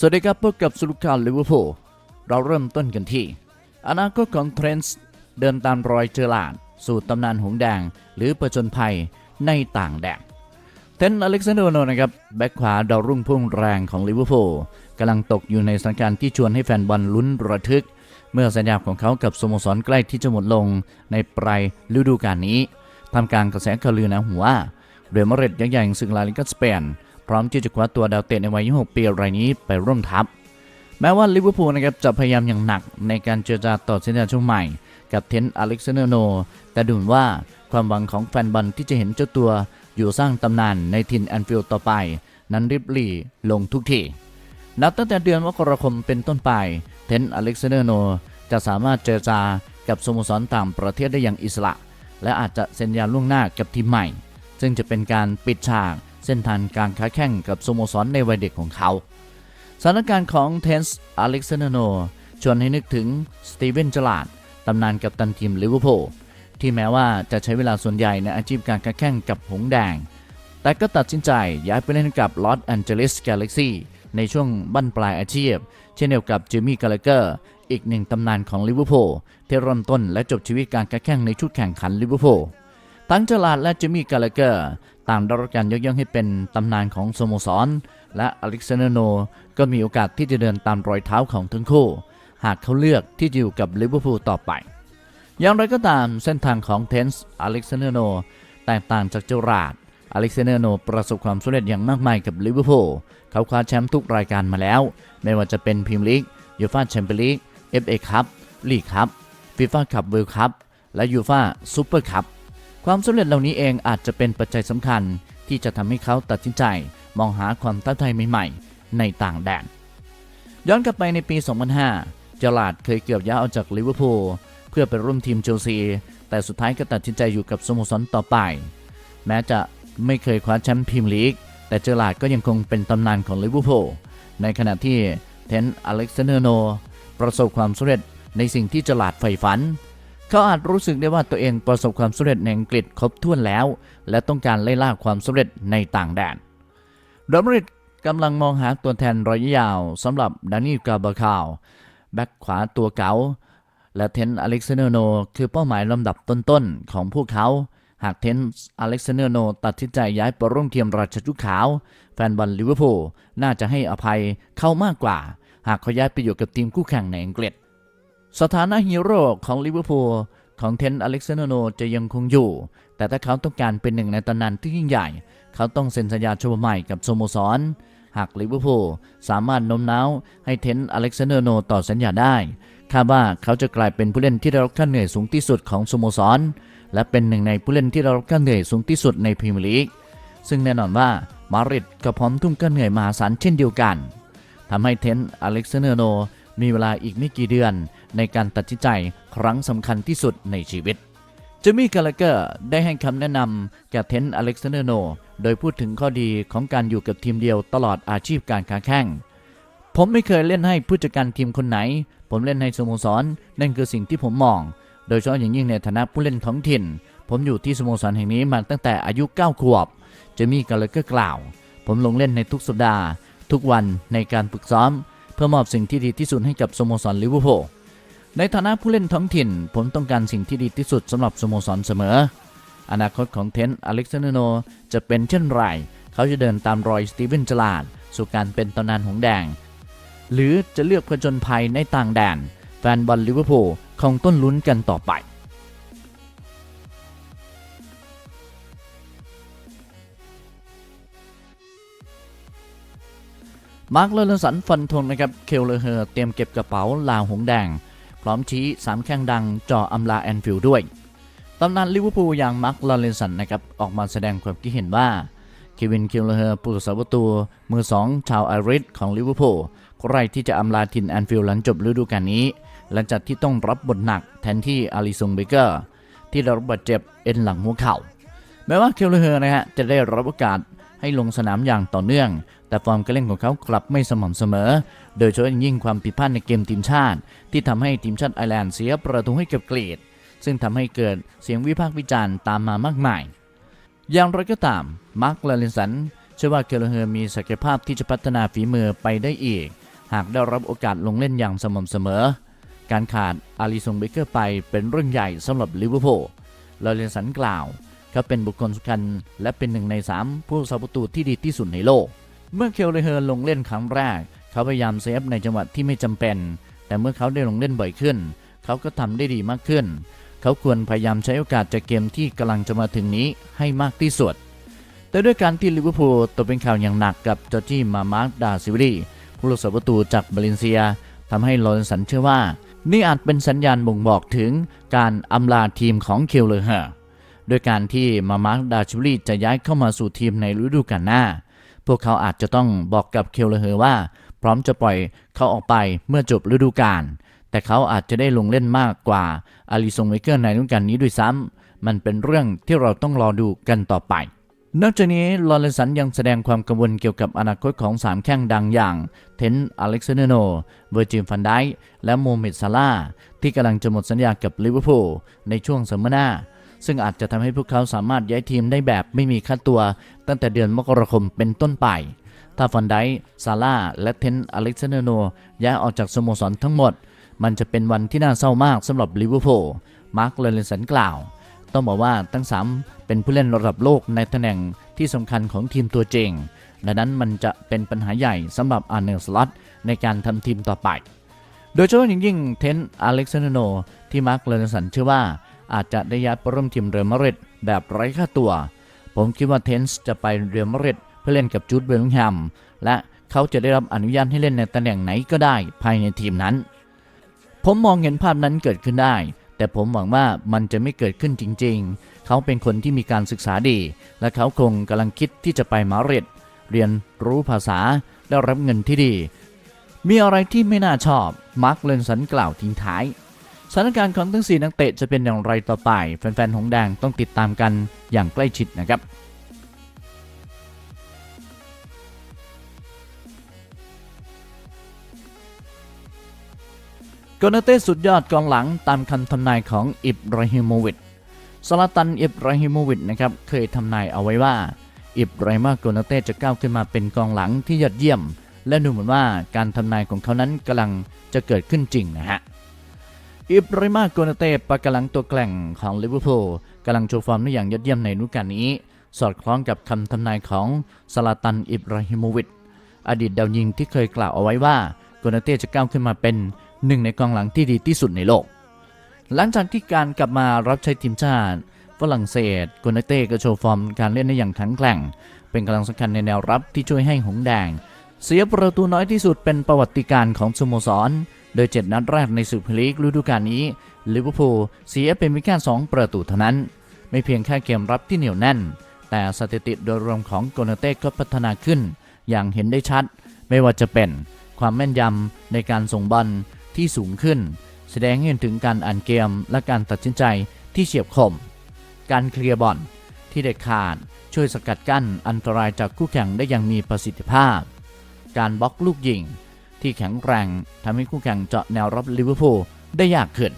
สวัสดีครับพบกับสุลุการลิเวอร์พูลเราเริ่มต้นกันที่ อนาคตของเทรนส์เดินตามรอยเจอร์ลาดสู่ตำนานหงส์แดง หรือประจนภัยในต่างแดนเทนอเล็กซานโดอร์โนนะครับแบ็คขวาดาวรุ่งพุ่งแรงของลิเวอร์พูลกำลังตกอยู่ในสถานการณ์ที่ชวนให้แฟนบอลลุ้นระทึก เมื่อสัญญาของเขากับสโมสรใกล้ที่จะหมดลงในปลายฤดูกาลนี้ทำกลารกระแสข่าวลือนะหัวว่าเรอัลมาดริดยักษ์ใหญ่แห่งลาลิกาสเปน พร้อมที่จะคว้าตัวดาวเตะในวัย 26 ปีรายนี้ไปร่วมทัพ แม้ว่าลิเวอร์พูลนะครับจะพยายามอย่างหนักในการเจรจาต่อสัญญาช่วงใหม่ กับเทนต์อเล็กซานเดอร์โน แต่ดูเหมือนว่าความหวังของแฟนบอลที่จะเห็นเจ้าตัวอยู่สร้างตำนานในทินแอนฟิลด์ต่อไป นั้นริบหรี่ลงทุกทีนับตั้งแต่เดือนมกราคมเป็นต้นไป เทนต์อเล็กซานเดอร์โนจะสามารถเจรจากับสโมสรต่างประเทศได้อย่างอิสระ และอาจจะเซ็นสัญญาล่วงหน้ากับทีมใหม่ ซึ่งจะเป็นการปิดฉาก เส้นทางการค้าแข่งกับสโมสรในวัยเด็กของเขาสถานการณ์ของเทนส์อเล็กซานโนชวนให้นึกถึงสตีเวนจลาดตำนานกับตันทีมลิเวอร์พูลที่แม้ว่าจะใช้เวลาส่วนใหญ่ในอาชีพการค้าแข่งกับหงแดง แต่ก็ตัดสินใจย้ายไปเล่นกับลอสแอนเจลิสกาแล็กซี่ในช่วงบั้นปลายอาชีพ เช่นเดียวกับจิมมี่กาลเกอร์อีกหนึ่งตำนานของลิเวอร์พูลที่เริ่มต้นและจบชีวิตการค้าแข่งในชุดแข่งขันลิเวอร์พูล ทั้งเจอราร์ดและจิมมี่กาลเกอร์ต่างได้รับการยกย่องให้เป็นตำนานของสโมสร และอเล็กซานเดอร์โน ก็มีโอกาสที่จะเดินตามรอยเท้าของทั้งคู่ หากเขาเลือกที่จะอยู่กับลิเวอร์พูลต่อไป อย่างไรก็ตามเส้นทางของเทนส์อเล็กซานเดอร์โนแตกต่างจากเจอราร์ดอเล็กซานเดอร์โนประสบความสำเร็จอย่างมากมายกับลิเวอร์พูลเขาคว้าแชมป์ทุกรายการมาแล้ว ไม่ว่าจะเป็นพรีเมียร์ลีกยูฟ่าแชมเปี้ยนลีกเอฟเอคัพลีกคัพฟีฟ่าคัพเวิลด์คัพและยูฟ่าซูเปอร์คัพ ความสำเร็จเหล่านี้เองอาจจะเป็นปัจจัยสำคัญ ที่จะทำให้เขาตัดสินใจ มองหาความท้าทายใหม่ๆ ในต่างแดน ย้อนกลับไปในปี 2005 เจอราดเคยเกือบย้ายออกจากลิเวอร์พูลเพื่อไปร่วมทีมเชลซี แต่สุดท้ายก็ตัดสินใจอยู่กับสโมสรต่อไป แม้จะไม่เคยคว้าแชมป์พรีเมียร์ลีก แต่เจอราดก็ยังคงเป็นตำนานของลิเวอร์พูล ในขณะที่เทนอเล็กซานเดอร์โนประสบความสำเร็จในสิ่งที่เจอราดใฝ่ฝัน เขาอาจรู้สึกได้ว่าตัวเองประสบความสำเร็จในอังกฤษครบถ้วนแล้ว และต้องการไล่ล่าความสำเร็จในต่างแดนเรอัลมริดกำลังมองหาตัวแทนระยะยาวสำหรับดานิลกาบาคาวแบ็คขวาตัวเก๋าและเทนอเล็กซานเดอร์โน คือเป้าหมายลำดับต้นๆ ของพวกเขา หากเทนอเล็กซานเดอร์โน ตัดสินใจย้ายไปร่วมทีมราชจุขาว แฟนบอลลิเวอร์พูลน่าจะให้อภัยเขามากกว่า หากเขาย้ายไปอยู่กับทีมคู่แข่งในอังกฤษ สถานะฮีโร่ของลิเวอร์พูลของเทนอเล็กซานโนจะยังคงอยู่ แต่ถ้าเขาต้องการเป็นหนึ่งในตำนานที่ยิ่งใหญ่ เขาต้องเซ็นสัญญาฉบับใหม่กับสโมสร หากลิเวอร์พูลสามารถโน้มน้าวให้เทนอเล็กซานโนต่อสัญญาได้ คาดว่าเขาจะกลายเป็นผู้เล่นที่ได้รับค่าเหนื่อยสูงที่สุดของสโมสร และเป็นหนึ่งในผู้เล่นที่ได้รับค่าเหนื่อยสูงที่สุดในพรีเมียร์ลีก ซึ่งแน่นอนว่ามาริดก็พร้อมทุ่มค่าเหนื่อยมหาศาลเช่นเดียวกันทำให้เทนอเล็กซานโน มีเวลาอีกไม่กี่เดือนในการตัดสินใจครั้งสำคัญที่สุดในชีวิตจิมมี่กาลเกอร์ได้ให้คำแนะนำแก่เทนต์อเล็กซานเดอร์โน โดยพูดถึงข้อดีของการอยู่กับทีมเดียวตลอดอาชีพการค้าแข่ง ผมไม่เคยเล่นให้ผู้จัดการทีมคนไหน ผมเล่นให้สโมสร นั่นคือสิ่งที่ผมมอง โดยเฉพาะอย่างยิ่งในฐานะผู้เล่นท้องถิ่น ผมอยู่ที่สโมสรแห่งนี้มาตั้งแต่อายุ 9 ขวบจิมมี่กาลเกอร์กล่าว ผมลงเล่นในทุกสัปดาห์ ทุกวันในการฝึกซ้อม เพื่อมอบสิ่งที่ดีที่สุดให้กับสโมสรลิเวอร์พูลในฐานะผู้เล่นท้องถิ่น ผมต้องการสิ่งที่ดีที่สุดสำหรับสโมสรเสมอ อนาคตของเทนอเล็กซานเดอร์โนจะเป็นเช่นไร เขาจะเดินตามรอยสตีเวนจลาดสู่การเป็นตำนานหงส์แดง หรือจะเลือกผจญภัยในต่างแดน แฟนบอลลิเวอร์พูลคงต้นลุ้นกันต่อไป มาร์คเลอร์สันฟันธงนะครับเคลเลอร์เฮอร์เตรียมเก็บกระเป๋าลาวหงแดง พร้อมชี้สามแข้งดังจออำลาแอนฟิลด์ด้วยตำนานลิเวอร์พูลอย่างมาร์คลอเรนสันนะครับออกมาแสดงความคิดเห็นว่าเควินเคลเลอร์เฮอร์ผู้รักษาประตูมือสองชาวไอริสของลิเวอร์พูลใครที่จะอำลาทินแอนฟิลด์หลังจบฤดูกาลนี้ หลังจากที่ต้องรับบทหนักแทนที่อาริซงเบเกอร์ ที่ได้รับบาดเจ็บเอ็นหลังหัวเข่าแม้ว่าเคลเลอร์เฮอร์นะฮะจะได้รับโอกาสให้ลงสนามอย่างต่อเนื่อง แต่ฟอร์มการเล่นของเขากลับไม่สม่ำเสมอ โดยเฉพาะยิ่งความผิดพลาดในเกมทีมชาติ ที่ทำให้ทีมชาติไอร์แลนด์เสียประตูให้กับกรีดซึ่งทำให้เกิดเสียงวิพากษ์วิจารณ์ตามมามากมาย อย่างไรก็ตาม มาร์คลาเรนสันเชื่อว่าเคลเลอร์เฮอร์มีศักยภาพที่จะพัฒนาฝีมือไปได้อีก หากได้รับโอกาสลงเล่นอย่างสม่ำเสมอ การขาดอาริซงเบเกอร์ไปเป็นเรื่องใหญ่สำหรับลิเวอร์พูลลอเรนสันกล่าวเขาเป็นบุคคลสำคัญและเป็นหนึ่งใน 3 ผู้สาประตูที่ดีที่สุดในโลก เมื่อเคลเลเฮอร์ลงเล่นครั้งแรก เขาพยายามเซฟในจังหวะที่ไม่จำเป็น แต่เมื่อเขาได้ลงเล่นบ่อยขึ้น เขาก็ทำได้ดีมากขึ้น เขาควรพยายามใช้โอกาสจากเกมที่กำลังจะมาถึงนี้ให้มากที่สุด แต่ด้วยการที่ลิเวอร์พูลตกเป็นข่าวอย่างหนักกับจอร์จี้มามาร์กดาซิวิลีผู้รักษาประตูจากบาเลนเซียทำให้ลอเรนสันเชื่อว่า นี่อาจเป็นสัญญาณบ่งบอกถึงการอำลาทีมของเคลเลเฮอร์โดยการที่มามาร์กดาซิวิลีจะย้ายเข้ามาสู่ทีมในฤดูกาลหน้า พวกเขาอาจจะต้องบอกกับเคลเลเฮอร์ว่า พร้อมจะปล่อยเขาออกไปเมื่อจบฤดูกาลแต่เขาอาจจะได้ลงเล่นมากกว่าอาริซงเวเกอร์ในฤดูกาลนี้ด้วยซ้ำมันเป็นเรื่องที่เราต้องรอดูกันต่อไป นอกจากนี้ลอเรนสันยังแสดงความกังวลเกี่ยวกับอนาคตของ 3 แข้งดังอย่าง เทนต์อเล็กซานเดโน เวอร์จินฟันไดและโมเมดซาลาที่กำลังจะหมดสัญญากับลิเวอร์พูลในช่วงซัมมนา ซึ่งอาจจะทำให้พวกเขาสามารถย้ายทีมได้แบบไม่มีค่าตัว ตั้งแต่เดือนมกราคมเป็นต้นไป ถ้าฟันไดซาร่าและเทนต์อเล็กซานเดโนย้ายออกจากสโมสรทั้งหมด มันจะเป็นวันที่น่าเศร้ามากสำหรับลิเวอร์พูลมาร์คเลเรนสันกล่าว ต้องบอกว่าทั้งสามเป็นผู้เล่นระดับโลกในตำแหน่งที่สำคัญของทีมตัวจริงดังนั้นมันจะเป็นปัญหาใหญ่สำหรับอาร์เนลสล็อตในการทำทีมต่อไป โดยเฉพาะอย่างยิ่งเทนต์อเล็กซานโนที่มาร์คเลเรนสันเชื่อว่า อาจจะได้ย้ายไปร่วมทีมเรอัลมาดริดแบบไร้ค่าตัว ผมคิดว่าเทนส์จะไปเรอัลมาดริดเพื่อเล่นกับจูดเบลลิงแฮมและเขาจะได้รับอนุญาตให้เล่นในตำแหน่งไหนก็ได้ภายในทีมนั้น ผมมองเห็นภาพนั้นเกิดขึ้นได้ แต่ผมหวังว่ามันจะไม่เกิดขึ้นจริง ๆ เขาเป็นคนที่มีการศึกษาดี และเขาคงกำลังคิดที่จะไปมาริดเรียนรู้ภาษาและรับเงินที่ดี มีอะไรที่ไม่น่าชอบมาร์คเลนสันกล่าวทิ้งท้าย สถานการณ์ของทั้ง 4 นักเตะจะเป็นอย่างไรต่อไป แฟนๆ หงแดงต้องติดตามกันอย่างใกล้ชิดนะครับโกนาเต้สุดยอดกองหลังตามคำทำนายของอิบราฮิโมวิชซาลาตันอิบราฮิโมวิชนะครับเคยทำนายเอาไว้ว่า อิบราฮิมาโกนาเต้จะก้าวขึ้นมาเป็นกองหลังที่ยอดเยี่ยม และดูเหมือนว่าการทำนายของเขานั้นกำลังจะเกิดขึ้นจริงนะฮะ อิบราฮิมาโกนาเต้ปะกำลังตัวแกล่งของลิเวอร์พูลกำลังโชว์ฟอร์มได้อย่างยอดเยี่ยมในฤดูกาลนี้ สอดคล้องกับคำทำนายของซาลาตันอิบราฮิโมวิชอดีตดาวยิงที่เคยกล่าวเอาไว้ว่าโกนาเต้จะก้าวขึ้นมาเป็นหนึ่งในกองหลังที่ดีที่สุดในโลก หลังจากที่การกลับมารับใช้ทีมชาติฝรั่งเศสโกนาเต้ก็โชว์ฟอร์มการเล่นได้อย่างแข็งแกร่ง เป็นกำลังสำคัญในแนวรับที่ช่วยให้หงแดง เสียประตูน้อยที่สุดเป็นประวัติการณ์ของสโมสร โดย 7 นัดแรกในสุพลีกฤดูกาลนี้ลิเวอร์พูลเสียเป็นเพียงแค่2ประตูเท่านั้น ไม่เพียงแค่เกมรับที่เหนียวแน่น แต่สถิติโดยรวมของโกนาเต้ก็พัฒนาขึ้น อย่างเห็นได้ชัด ไม่ว่าจะเป็นความแม่นยำในการส่งบอลที่สูงขึ้น แสดงให้เห็นถึงการอ่านเกมและการตัดสินใจที่เฉียบคม การเคลียร์บอลที่เด็ดขาดช่วยสกัดกั้นอันตรายจากคู่แข่งได้อย่างมีประสิทธิภาพ การบล็อกลูกยิง ที่แข็งแรงทำให้คู่แข่งเจาะแนวรับลิเวอร์พูลได้ยากขึ้น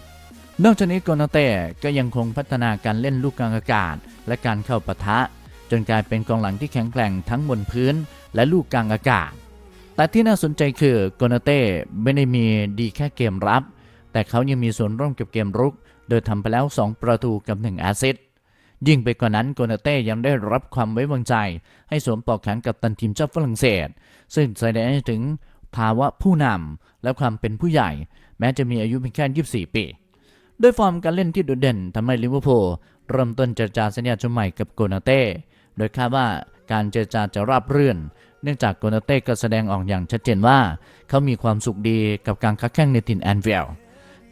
นอกจากนี้โกนาเต้ก็ยังคงพัฒนาการเล่นลูกกลางอากาศ และการเข้าปะทะ จนกลายเป็นกองหลังที่แข็งแกร่งทั้งบนพื้นและลูกกลางอากาศ แต่ที่น่าสนใจคือโกนาเต้ไม่ได้มีดีแค่เกมรับ แต่เขายังมีส่วนร่วมกับเกมรุก โดยทำไปแล้ว 2 ประตูกับ 1 แอสซิสต์ ยิ่งไปกว่านั้นโกนาเต้ยังได้รับความไว้วางใจ ให้สวมปลอกแขนกับตันทีมชาติฝรั่งเศส ซึ่งแสดงให้ถึงภาวะผู้นำและความเป็นผู้ใหญ่ แม้จะมีอายุเพียงแค่ 24 ปี ด้วยฟอร์มการเล่นที่โดดเด่นทำให้ลิเวอร์พูลเริ่มต้นเจรจาสัญญาชุดใหม่กับโกนาเต้โดยคาดว่าการเจรจาจะราบรื่น เนื่องจากโกนาเต้ก็แสดงออกอย่างชัดเจนว่า เขามีความสุขดีกับการค้าแข่งในถิ่นแอนฟิล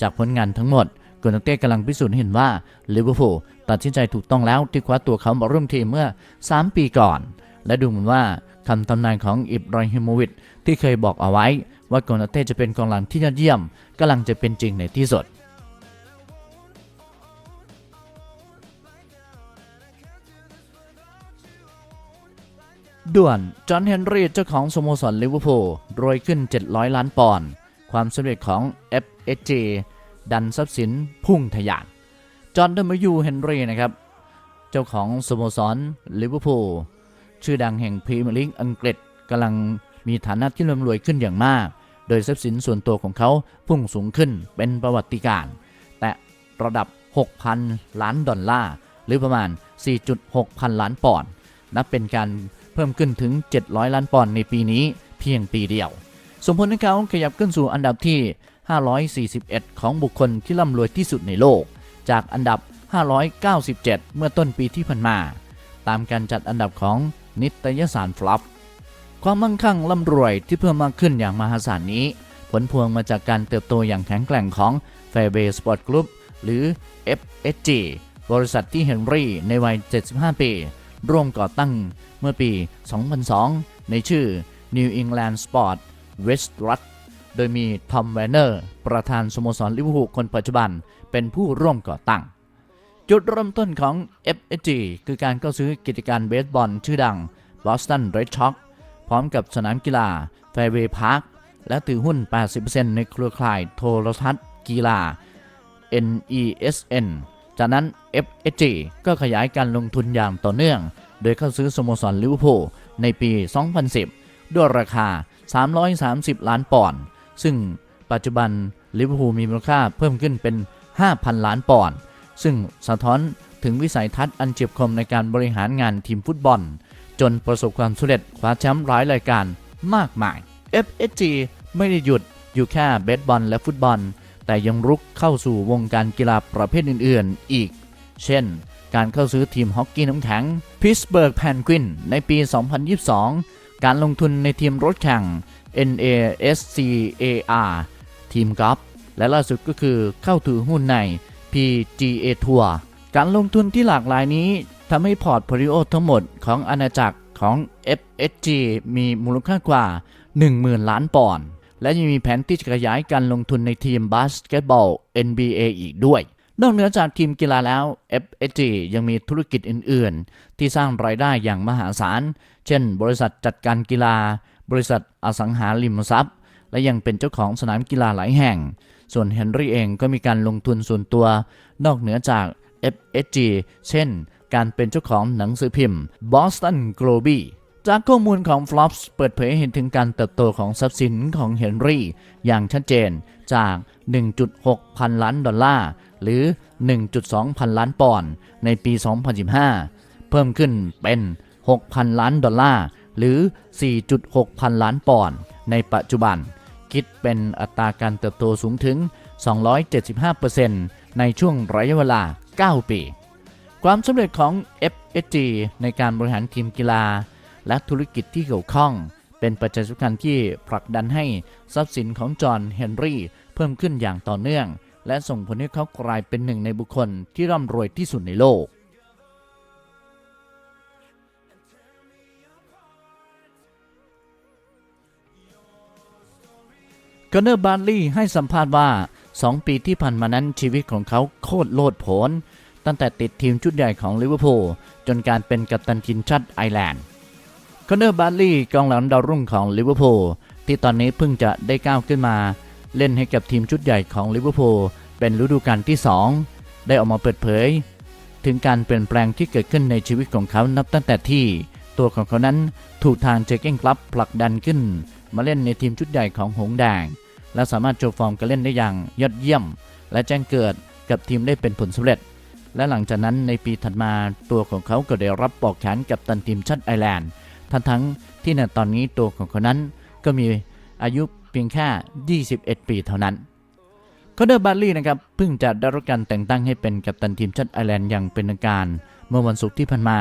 จากผลงานทั้งหมด กนาเต้กำลังพิสูจน์เห็นว่าลิเวอร์พูลตัดสินใจถูกต้องแล้วที่คว้าตัวเขามาร่วมทีมเมื่อ 3 ปีก่อน และดูเหมือนว่าคำทำนายของอิบราฮิโมวิชที่เคยบอกเอาไว้ว่าโกนาเต้จะเป็นกองหลังที่ยอดเยี่ยมกำลังจะเป็นจริงในที่สุดด่วน จอห์นเฮนรี่เจ้าของสโมสรลิเวอร์พูลรวยขึ้น 700 ล้านปอนด์ความสำเร็จของ FSG ดันทรัพย์สินพุ่งทะยาน จอห์นเดมยูเฮนรี่นะครับ เจ้าของสโมสรลิเวอร์พูลชื่อดังแห่งพรีเมียร์ลีกอังกฤษกำลังมีฐานะที่ร่ำรวยขึ้นอย่างมาก โดยทรัพย์สินส่วนตัวของเขาพุ่งสูงขึ้นเป็นประวัติการณ์แต่ระดับ 6,000 ล้านดอลลาร์หรือประมาณ 4.6 พันล้านปอนด์นับเป็นการเพิ่มขึ้นถึง 700 ล้านปอนด์ในปีนี้เพียงปีเดียว สมผลให้เขาขยับขึ้นสู่อันดับที่ 541 ของบุคคลที่ร่ำรวยที่สุดในโลก จากอันดับ 597 เมื่อต้นปีที่ผ่านมา ตามการจัดอันดับของนิตยสารฟลัฟความมั่งคั่งร่ำรวยที่เพิ่มมากขึ้นอย่างมหาศาลนี้ ผลพวงมาจากการเติบโตอย่างแข็งแกร่งของ Fairway Sport Group หรือ FSG บริษัทที่เฮนรี่ในวัย 75 ปี ร่วมก่อตั้งเมื่อปี 2002 ในชื่อ New England Sport West r u t โดยมีทอมแวนเนอร์ ประธานสโมสรลิเวอร์พูลคนปัจจุบันเป็นผู้ร่วมก่อตั้ง จุดเริ่มต้นของ FSG คือการเข้าซื้อกิจการเบสบอลชื่อดัง Boston Red Sox พร้อมกับสนามกีฬา Fairway Park และถือหุ้น 80%ในเครือข่ายโทรทัศน์กีฬา NESN จากนั้น FSG ก็ขยายการลงทุนอย่างต่อเนื่อง โดยเข้าซื้อสโมสรลิเวอร์พูลในปี 2010 ด้วยราคา 330 ล้านปอนด์ ซึ่งปัจจุบันลิเวอร์พูลมีมูลค่าเพิ่มขึ้นเป็น 5,000 ล้านปอนด์ซึ่งสะท้อนถึงวิสัยทัศน์อันเฉียบคมในการบริหารงานทีมฟุตบอล จนประสบความสำเร็จคว้าแชมป์หลายรายการมากมาย FSG ไม่ได้หยุดอยู่แค่เบสบอลและฟุตบอล แต่ยังรุกเข้าสู่วงการกีฬาประเภทอื่น ๆ อีก เช่น การเข้าซื้อทีมฮอกกี้น้ำแข็ง Pittsburgh Penguin ในปี 2022 การลงทุนในทีมรถแข่ง NASCAR ทีมกอล์ฟและล่าสุดก็คือเข้าถือหุ้นใน PGA Tour การลงทุนที่หลากหลายนี้ทำให้พอร์ตโฟลิโอทั้งหมดของอาณาจักรของ FSG มีมูลค่ากว่า 10,000 ล้านปอนด์และยังมีแผนที่จะขยายการลงทุนในทีมบาสเกตบอล NBA อีกด้วย นอกเหนือจากทีมกีฬาแล้ว FSG ยังมีธุรกิจอื่น ๆ ที่สร้างรายได้อย่างมหาศาล เช่น บริษัทจัดการกีฬา บริษัทอสังหาริมทรัพย์ และยังเป็นเจ้าของสนามกีฬาหลายแห่ง ส่วนเฮนรี่เองก็มีการลงทุนส่วนตัวนอกเหนือจาก FSG เช่น การเป็นเจ้าของหนังสือพิมพ์ Boston Globe จากข้อมูลของ Flops เปิดเผยเห็นถึงการเติบโตของทรัพย์สินของเฮนรี่อย่างชัดเจนจาก 1.6 พันล้านดอลลาร์ หรือ 1.2 พันล้านปอนด์ในปี 2015 เพิ่มขึ้นเป็น 6,000 ล้านดอลลาร์ หรือ 4.6 พันล้านปอนด์ในปัจจุบัน คิดเป็นอัตราการเติบโตสูงถึง 275%ในช่วงระยะเวลา 9 ปี ความสำเร็จของ FSG ในการบริหารทีมกีฬา และธุรกิจที่เกี่ยวข้อง เป็นปัจจัยสำคัญที่ผลักดันให้ทรัพย์สินของจอห์นเฮนรี่เพิ่มขึ้นอย่างต่อเนื่อง และส่งผลให้เขากลายเป็นหนึ่งในบุคคลที่ร่ำรวยที่สุดในโลก กอนเนอร์บาร์ลีย์ให้สัมภาษณ์ว่า 2 ปีที่ผ่านมานั้นชีวิตของเขาโคตรโลดโผนตั้งแต่ติดทีมชุดใหญ่ของลิเวอร์พูลจนการเป็นกัปตันทีมชาติไอร์แลนด์คอนเนอร์บาร์ลีย์กองหลังดาวรุ่งของลิเวอร์พูลที่ตอนนี้เพิ่งจะได้ก้าวขึ้นมา เล่นให้กับทีมชุดใหญ่ของลิเวอร์พูลเป็นฤดูกาลที่ 2 ได้ออกมาเปิดเผย ถึงการเปลี่ยนแปลงที่เกิดขึ้นในชีวิตของเขานับตั้งแต่ที่ ตัวของเขานั้นถูกทางเจเก้งคลับผลักดันขึ้น มาเล่นในทีมชุดใหญ่ของหงแดง และสามารถโชว์ฟอร์มการเล่นได้อย่างยอดเยี่ยม และแจ้งเกิดกับทีมได้เป็นผลสำเร็จ และหลังจากนั้นในปีถัดมาตัวของเขาก็ได้รับปลอกแขนกับตันทีมชาติไอร์แลนด์ทั้งทั้งที่ในตอนนี้ตัวของเขานั้นก็มีอายุเพียงแค่ 21 ปีเท่านั้นคอนเดอร์บาร์ลีย์นะครับเพิ่งจะได้รับการแต่งตั้งให้เป็นกัปตันทีมชาติไอร์แลนด์อย่างเป็นทางการ เมื่อวันศุกร์ที่ผ่านมา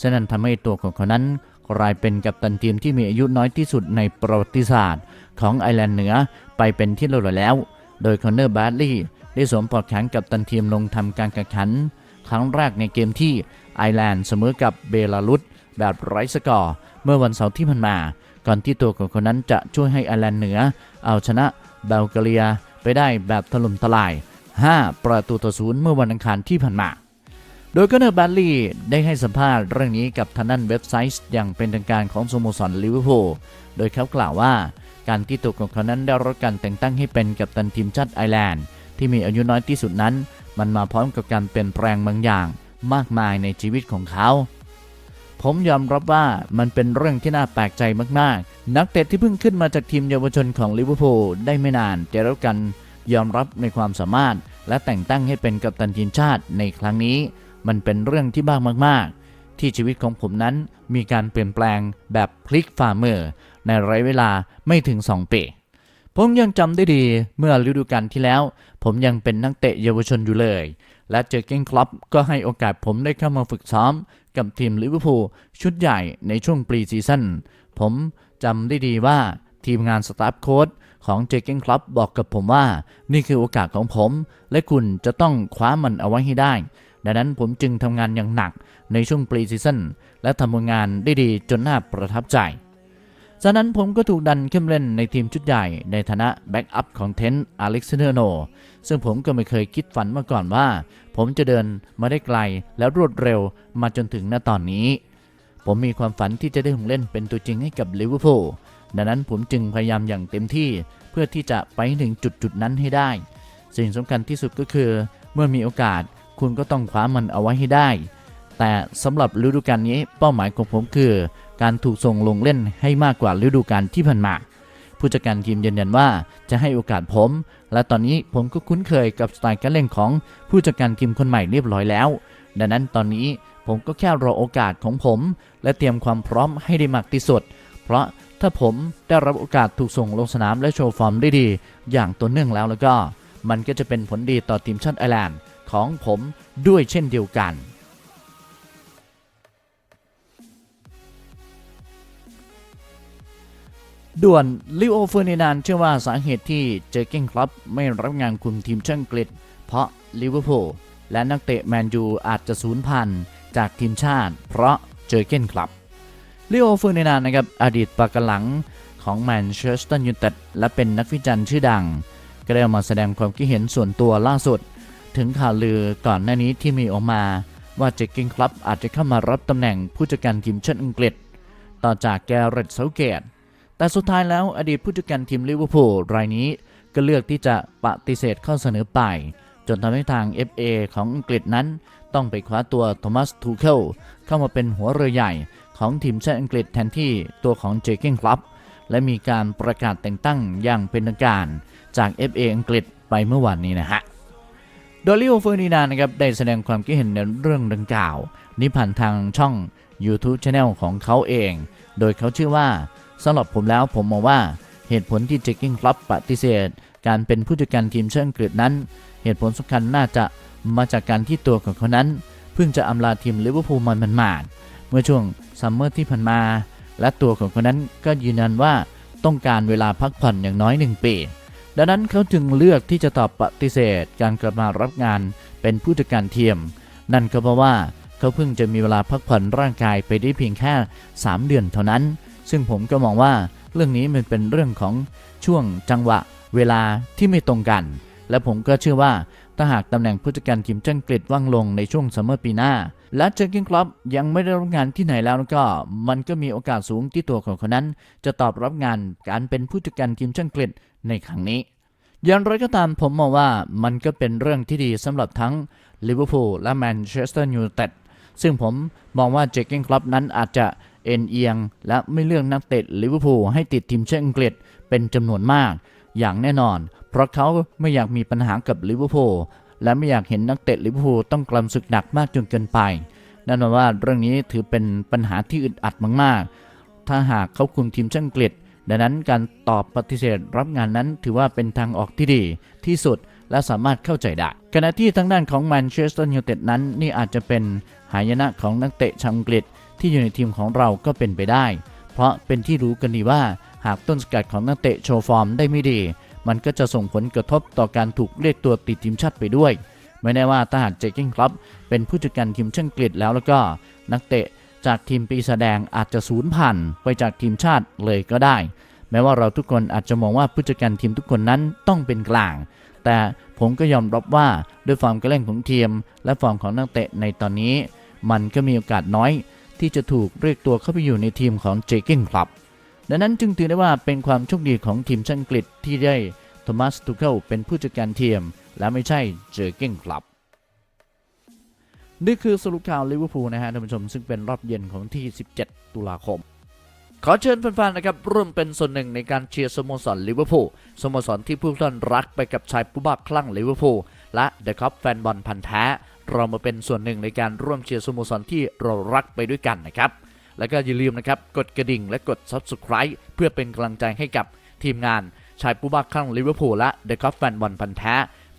ฉะนั้นทำให้ตัวของเขานั้น กลายเป็นกัปตันทีมที่มีอายุน้อยที่สุดในประวัติศาสตร์ ของไอร์แลนด์เหนือไปเป็นที่เรียบร้อยแล้ว โดยคอนเนอร์บาร์ลีย์ได้สวมปลอกแขนกับตันทีมลงทำการแข่งขัน ครั้งแรกในเกมที่ไอร์แลนด์เสมอกับเบลารุสแบบไร้สกอร์ เมื่อวันเสาร์ที่ผ่านมา ก่อนที่ตัวของคนนั้นจะช่วยให้ไอร์แลนด์เหนือ เอาชนะเบลกเรียไปได้แบบถล่มทลาย 5 ประตูต่อศูนย์เมื่อวันอังคารที่ผ่านมา โดยก็เนอร์บาร์ลีย์ได้ให้สัมภาษณ์เรื่องนี้กับทางด้านเว็บไซต์อย่างเป็นทางการของสโมสรลิเวอร์พูล โดยเขากล่าวว่า การที่ตัวของเขานั้นได้รับการแต่งตั้งให้เป็นกัปตันทีมชาติไอร์แลนด์ ที่มีอายุน้อยที่สุดนั้น มันมาพร้อมกับการเปลี่ยนแปลงบางอย่าง มากมายในชีวิตของเขา ผมยอมรับว่ามันเป็นเรื่องที่น่าแปลกใจมากๆ นักเตะที่เพิ่งขึ้นมาจากทีมเยาวชนของลิเวอร์พูลได้ไม่นานจะรับกันยอมรับในความสามารถ และแต่งตั้งให้เป็นกัปตันทีมชาติในครั้งนี้ มันเป็นเรื่องที่บ้างมาก ๆ ที่ชีวิตของผมนั้นมีการเปลี่ยนแปลงแบบพลิกฝ่ามือในระยะเวลาไม่ถึง 2 ปีผมยังจำได้ดีเมื่อฤดูกาลที่แล้ว ผมยังเป็นนักเตะเยาวชนอยู่เลย และเจอเก้งคลับก็ให้โอกาสผมได้เข้ามาฝึกซ้อม กับทีมลิเวอร์พูลชุดใหญ่ในช่วงปรีซีซั่นผมจำได้ดีว่าทีมงานสตาฟโค้ดของเจเก้งคลับบอกกับผมว่า นี่คือโอกาสของผม และคุณจะต้องคว้ามันเอาไว้ให้ได้ ดังนั้นผมจึงทำงานอย่างหนักในช่วงปรีซีซั่นและทำงานได้ดีจนน่าประทับใจจากนั้นผมก็ถูกดันขึ้นเล่นในทีมชุดใหญ่ในฐานะแบ็กอัพของเทนต์อเล็กซานเดอร์โน ซึ่งผมก็ไม่เคยคิดฝันมาก่อนว่า ผมจะเดินมาได้ไกลและรวดเร็วมาจนถึงณตอนนี้ ผมมีความฝันที่จะได้ลงเล่นเป็นตัวจริงให้กับลิเวอร์พูลดังนั้นผมจึงพยายามอย่างเต็มที่เพื่อที่จะไปถึงจุดจุดๆนั้นให้ได้ สิ่งสำคัญที่สุดก็คือ เมื่อมีโอกาส คุณก็ต้องคว้ามันเอาไว้ให้ได้ แต่สำหรับฤดูกาลนี้เป้าหมายของผมคือ การถูกส่งลงเล่นให้มากกว่าฤดูกาลที่ผ่านมาผู้จัดการทีมยืนยันว่าจะให้โอกาสผม และตอนนี้ผมก็คุ้นเคยกับสไตล์การเล่นของผู้จัดการทีมคนใหม่เรียบร้อยแล้ว ดังนั้นตอนนี้ผมก็แค่รอโอกาสของผม และเตรียมความพร้อมให้ได้มากที่สุด เพราะถ้าผมได้รับโอกาสถูกส่งลงสนามและโชว์ฟอร์มได้ดี อย่างต่อเนื่องแล้วแล้วก็ มันก็จะเป็นผลดีต่อทีมชาติไอร์แลนด์ ของผมด้วยเช่นเดียวกัน ด่วนลิโอเฟอร์นินานเชื่อว่าสาเหตุที่เจอเก้งคลับไม่รับงานคุมทีมชาติอังกฤษ เพราะลิเวอร์พูลและนักเตะแมนยูอาจจะสูญพันธุ์จากทีมชาติ เพราะเจอเก้นคลับลิโอเฟอร์นินานนะครับอดีตปากกหลังของแมนเชสเตอร์ยูไนเต็ดและเป็นนักวิจารณ์ชื่อดัง ก็ได้ออกมาแสดงความคิดเห็นส่วนตัวล่าสุด ถึงข่าวลือก่อนหน้านี้ที่มีออกมาว่าเจอเก้นคลับอาจจะเข้ามารับตำแหน่งผู้จัดการทีมชาติอังกฤษ ต่อจากแกเรตเซาเกต แต่สุดท้ายแล้วอดีตผู้จัดการทีมลิเวอร์พูลรายนี้ก็เลือกที่จะปฏิเสธข้อเสนอไป จนทำให้ทาง FA ของอังกฤษนั้น ต้องไปคว้าตัวโทมัสทูเคิลเข้ามาเป็นหัวเรือใหญ่ของทีมชาติอังกฤษแทนที่ตัวของเจเกนคลับและมีการประกาศแต่งตั้งอย่างเป็นทางการจาก FA อังกฤษไปเมื่อวานนี้นะฮะ โดยลิโอเฟอร์นินานนะครับได้แสดงความคิดเห็นในเรื่องดังกล่าว นี้ผ่านทางช่อง YouTube Channel ของเขาเอง โดยเขาชื่อว่าสำหรับผมแล้วผมมองว่าเหตุผลที่เจคกิ้งคลับปฏิเสธ การเป็นผู้จัดการทีมเชิงกฤษนั้น เหตุผลสำคัญน่าจะมาจากการที่ตัวของเขานั้น เพิ่งจะอำลาทีมลิเวอร์พูลมาหมาดๆเมื่อช่วงซัมเมอร์ที่ผ่านมา และตัวของเขานั้นก็ยืนยันว่าต้องการเวลาพักผ่อนอย่างน้อยหนึ่งปี ดังนั้นเขาจึงเลือกที่จะตอบปฏิเสธการกลับมารับงานเป็นผู้จัดการทีมนั่นก็เพราะว่าเขาเพิ่งจะมีเวลาพักผ่อนร่างกายไปได้เพียงแค่ 3 เดือนเท่านั้น ซึ่งผมก็มองว่าเรื่องนี้มันเป็นเรื่องของช่วงจังหวะเวลาที่ไม่ตรงกัน และผมก็เชื่อว่าถ้าหากตำแหน่งผู้จัดการทีมจังกฤษว่างลงในช่วงซัมเมอร์ปีหน้า และเจอร์เกินคลับยังไม่ได้รับงานที่ไหนแล้วก็ มันก็มีโอกาสสูงที่ตัวของเขานั้น จะตอบรับงานการเป็นผู้จัดการทีมจังกฤษ ในครั้งนี้ อย่างไรก็ตามผมมองว่ามันก็เป็นเรื่องที่ดีสำหรับทั้งลิเวอร์พูลและแมนเชสเตอร์ยูไนเต็ดซึ่งผมมองว่าเจคเกนคลับนั้นอาจจะเอ็นเอียง และไม่เลือกนักเตะลิเวอร์พูลให้ติดทีมชาติอังกฤษเป็นจำนวนมาก อย่างแน่นอน เพราะเขาไม่อยากมีปัญหากับลิเวอร์พูลและไม่อยากเห็นนักเตะลิเวอร์พูลต้องกลำศึกหนักมากจนเกินไปนั่นหมายว่าเรื่องนี้ถือเป็นปัญหาที่อึดอัดมากๆ ถ้าหากเขาคุมทีมชาติอังกฤษ ดังนั้นการตอบปฏิเสธรับงานนั้นถือว่าเป็นทางออกที่ดีที่สุดและสามารถเข้าใจได้ขณะที่ทางด้านของแมนเชสเตอร์ยูไนเต็ดนั้น นี่อาจจะเป็นหายนะของนักเตะชาวอังกฤษที่อยู่ในทีมของเราก็เป็นไปได้ เพราะเป็นที่รู้กันดีว่าหากต้นสกัดของนักเตะโชว์ฟอร์มได้ไม่ดี มันก็จะส่งผลกระทบต่อการถูกเรียกตัวติดทีมชาติไปด้วย ไม่แน่ว่าถ้าหากเจคกิ้งคลับเป็นผู้จัดการทีมชาติอังกฤษแล้วแล้วก็นักเตะ จากทีมปีศาจแดงอาจจะสูญพันธุ์ไปจากทีมชาติเลยก็ได้ แม้ว่าเราทุกคนอาจจะมองว่าผู้จัดการทีมทุกคนนั้นต้องเป็นกลาง แต่ผมก็ยอมรับว่าด้วยฟอร์มการเล่นของทีม และฟอร์มของนักเตะในตอนนี้ มันก็มีโอกาสน้อย ที่จะถูกเรียกตัวเข้าไปอยู่ในทีมของเจกิ้งคลับดังนั้นจึงถือได้ว่าเป็นความโชคดีของทีมชาติอังกฤษที่ได้โทมัสทูเคิลเป็นผู้จัดการทีม และไม่ใช่เจอกิ้งคลับ นี่คือสรุปข่าวลิเวอร์พูลนะฮะท่านผู้ชมซึ่งเป็นรอบเย็นของที่ 17 ตุลาคม ขอเชิญแฟนๆนะครับร่วมเป็นส่วนหนึ่งในการเชียร์สโมสรลิเวอร์พูลสโมสรที่ผู้ท่านรักไปกับชายผู้บ้าคลั่งลิเวอร์พูลและเดอะคัพแฟนบอลพันธ์แท้ เรามาเป็นส่วนหนึ่งในการร่วมเชียร์สโมสรที่เรารักไปด้วยกันนะครับแล้วก็อย่าลืมนะครับกดกระดิ่งและกด Subscribe เพื่อเป็นกำลังใจให้กับทีมงานชายผู้บ้าคลั่งลิเวอร์พูลและเดอะคัพแฟนบอลพันธ์แท้